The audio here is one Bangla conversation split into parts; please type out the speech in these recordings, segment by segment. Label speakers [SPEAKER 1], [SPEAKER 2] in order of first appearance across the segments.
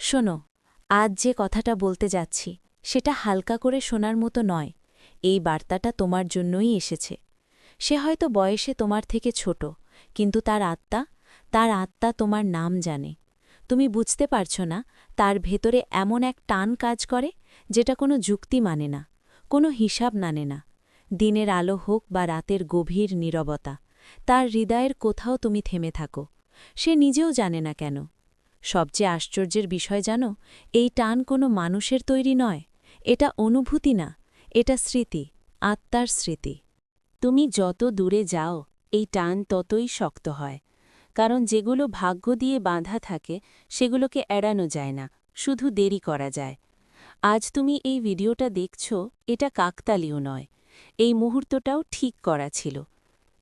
[SPEAKER 1] শোনো, আজ যে কথাটা বলতে যাচ্ছি, সেটা হালকা করে শোনার মতো নয়। এই বার্তাটা তোমার জন্যই এসেছে। সে হয়তো বয়সে তোমার থেকে ছোট, কিন্তু তার আত্মা তার আত্মা তোমার নাম জানে। তুমি বুঝতে পারছ না, তার ভেতরে এমন এক টান কাজ করে, যেটা কোনো যুক্তি মানে না, কোনো হিসাব নানে না। দিনের আলো হোক বা রাতের গভীর নীরবতা, তার হৃদয়ের কোথাও তুমি থেমে থাকো। সে নিজেও জানে না কেন সবচেয়ে আশ্চর্যের বিষয় জানো, এই টান কোনো মানুষের তৈরি নয়। এটা অনুভূতি না, এটা স্মৃতি, আত্মার স্মৃতি। তুমি যত দূরে যাও, এই টান ততই শক্ত হয়। কারণ যেগুলো ভাগ্য দিয়ে বাঁধা থাকে, সেগুলোকে এড়ানো যায় না, শুধু দেরি করা যায়। আজ তুমি এই ভিডিওটা দেখছ, এটা কাকতালীয় নয়। এই মুহূর্তটাও ঠিক করা ছিল।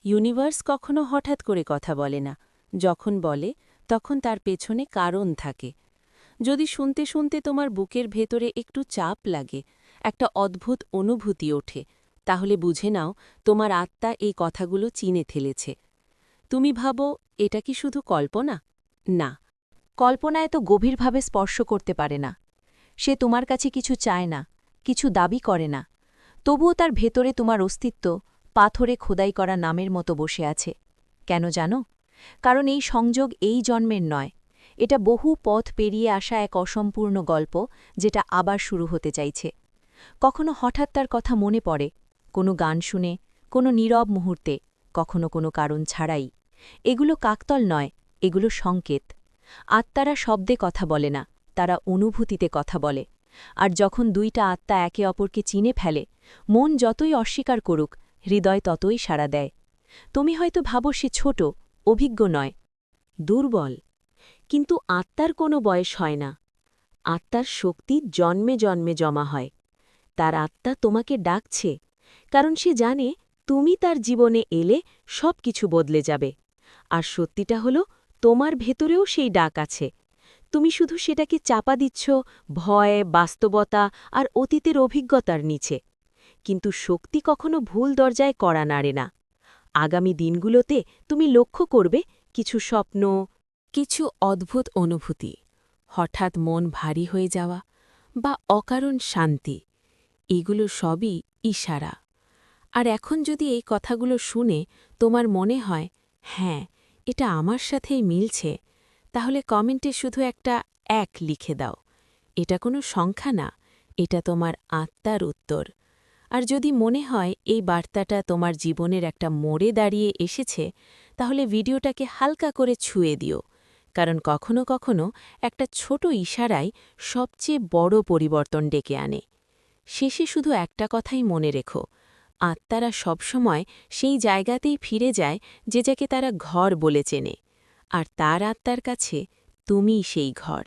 [SPEAKER 1] ইউনিভার্স কখনো হঠাৎ করে কথা বলে না। যখন বলে তখন তার পেছনে কারণ থাকে। যদি শুনতে শুনতে তোমার বুকের ভেতরে একটু চাপ লাগে, একটা অদ্ভুত অনুভূতি ওঠে, তাহলে বুঝে নাও তোমার আত্মা এই কথাগুলো চিনে ফেলেছে। তুমি ভাবো, এটা কি শুধু কল্পনা? না। কল্পনা এত গভীরভাবে স্পর্শ করতে পারে না। সে তোমার কাছে কিছু চায় না, কিছু দাবি করে না। তবুও তার ভেতরে তোমার অস্তিত্ব পাথরে খোদাই করা নামের মতো বসে আছে। কেন জানো? কারণ এই সংযোগ এই জন্মের নয়। এটা বহু পথ পেরিয়ে আসা এক অসম্পূর্ণ গল্প, যেটা আবার শুরু হতে চাইছে। কখনো হঠাৎ তার কথা মনে পড়ে, কোনো গান শুনে, কোনো নীরব মুহূর্তে, কখনো কোনো কারণ ছাড়াই। এগুলো কাকতল নয়, এগুলো সংকেত। আত্মারা শব্দে কথা বলে না, তারা অনুভূতিতে কথা বলে। আর যখন দুইটা আত্মা একে অপরকে চিনে ফেলে, মন যতই অস্বীকার করুক, হৃদয় ততই সাড়া দেয়। তুমি হয়তো ভাবো সে ছোট অভিজ্ঞ নয়, দুর্বল। কিন্তু আত্মার কোনো বয়স হয় না। আত্মার শক্তি জন্মে জন্মে জমা হয়। তার আত্মা তোমাকে ডাকছে, কারণ সে জানে তুমি তার জীবনে এলে সব কিছু বদলে যাবে। আর সত্যিটা হলো, তোমার ভেতরেও সেই ডাক আছে। তুমি শুধু সেটাকে চাপা দিচ্ছ, ভয়, বাস্তবতা আর অতীতের অভিজ্ঞতার নিচে। কিন্তু শক্তি কখনো ভুল দরজায় করা নাড়ে না। আগামী দিনগুলোতে তুমি লক্ষ্য করবে কিছু স্বপ্ন, কিছু অদ্ভুত অনুভূতি, হঠাৎ মন ভারী হয়ে যাওয়া বা অকারণ শান্তি। এগুলো সবই ইশারা। আর এখন যদি এই কথাগুলো শুনে তোমার মনে হয় হ্যাঁ এটা আমার সাথেই মিলছে, তাহলে কমেন্টে শুধু একটা এক লিখে দাও। এটা কোনো সংখ্যা না, এটা তোমার আত্মার উত্তর। আর যদি মনে হয় এই বার্তাটা তোমার জীবনের একটা মোড়ে দাঁড়িয়ে এসেছে, তাহলে ভিডিওটাকে হালকা করে ছুঁয়ে দিও। কারণ কখনো কখনো একটা ছোট ইশারায় সবচেয়ে বড় পরিবর্তন ডেকে আনে। শেষে শুধু একটা কথাই মনে রেখো, আত্মারা সবসময় সেই জায়গাতেই ফিরে যায় যে যাকে তারা ঘর বলে চেনে, আর তার আত্মার কাছে তুমিই সেই ঘর।